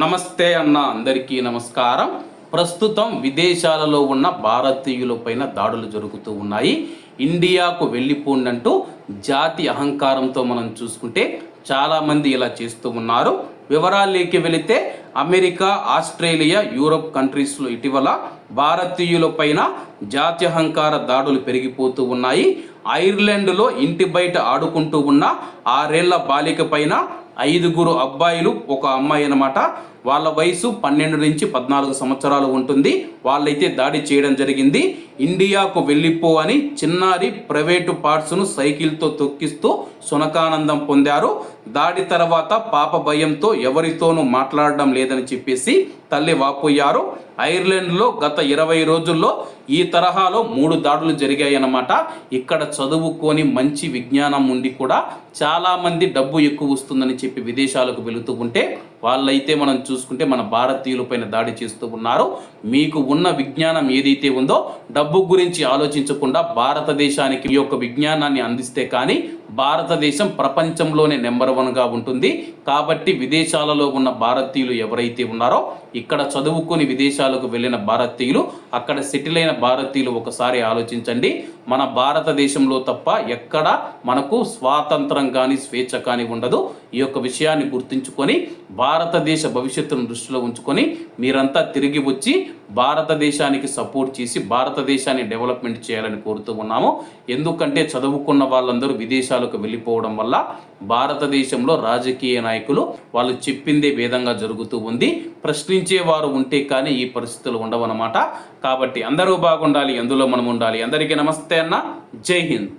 నమస్తే అన్న అందరికీ నమస్కారం. ప్రస్తుతం విదేశాలలో ఉన్న భారతీయులపైన దాడులు జరుగుతూ ఉన్నాయి. ఇండియాకు వెళ్ళిపోండంటూ జాతి అహంకారంతో మనం చూసుకుంటే చాలామంది ఇలా చేస్తూ ఉన్నారు. వివరాల్లోకి వెళితే అమెరికా ఆస్ట్రేలియా యూరోప్ కంట్రీస్లో ఇటీవల భారతీయులపైన జాత్యహంకార దాడులు పెరిగిపోతూ ఉన్నాయి. ఐర్లాండ్లో ఇంటి బయట ఆడుకుంటూ ఉన్న ఆరేళ్ళ బాలిక పైన ఐదుగురు అబ్బాయిలు ఒక అమ్మాయి అన్నమాట. వాళ్ళ వయసు పన్నెండు నుంచి పద్నాలుగు సంవత్సరాలు ఉంటుంది. వాళ్ళైతే దాడి చేయడం జరిగింది. ఇండియాకు వెళ్ళిపో అని చిన్నారి ప్రైవేటు పార్ట్స్ను సైకిల్తో తొక్కిస్తూ సునకానందం పొందారు. దాడి తర్వాత పాప భయంతో ఎవరితోనూ మాట్లాడడం లేదని చెప్పేసి తల్లి వాపోయారు. ఐర్లాండ్లో గత ఇరవై రోజుల్లో ఈ తరహాలో మూడు దాడులు జరిగాయన్నమాట. ఇక్కడ చదువుకొని మంచి విజ్ఞానం ఉండి కూడా చాలామంది డబ్బు ఎక్కువ వస్తుందని చెప్పి విదేశాలకు వెళుతూ ఉంటే వాళ్ళైతే మనం చూసుకుంటే మన భారతీయులపైన దాడి చేస్తూ ఉన్నారు. మీకు ఉన్న విజ్ఞానం ఏదైతే ఉందో డబ్బు గురించి ఆలోచించకుండా భారతదేశానికి ఈ యొక్క విజ్ఞానాన్ని అందిస్తే కానీ భారతదేశం ప్రపంచంలోనే నెంబర్ వన్గా ఉంటుంది. కాబట్టి విదేశాలలో ఉన్న భారతీయులు ఎవరైతే ఉన్నారో ఇక్కడ చదువుకొని విదేశాలకు వెళ్ళిన భారతీయులు అక్కడ సెటిల్ అయిన భారతీయులు ఒకసారి ఆలోచించండి. మన భారతదేశంలో తప్ప ఎక్కడ మనకు స్వాతంత్రం కానీ స్వేచ్ఛ కానీ ఉండదు. ఈ యొక్క విషయాన్ని గుర్తుంచుకొని భారతదేశ భవిష్యత్తును దృష్టిలో ఉంచుకొని మీరంతా తిరిగి వచ్చి భారతదేశానికి సపోర్ట్ చేసి భారతదేశాన్ని డెవలప్మెంట్ చేయాలని కోరుతూ ఉన్నాము. ఎందుకంటే చదువుకున్న వాళ్ళందరూ విదేశాలకు వెళ్ళిపోవడం వల్ల భారతదేశంలో రాజకీయ నాయకులు వాళ్ళు చెప్పిందే వేదంగా జరుగుతూ ఉంది. ప్రశ్నించే వారు ఉంటే కానీ ఈ పరిస్థితులు ఉండవన్నమాట. కాబట్టి అందరూ బాగుండాలి ఎందులో మనం ఉండాలి. అందరికీ నమస్తే అన్న. జై హింద్.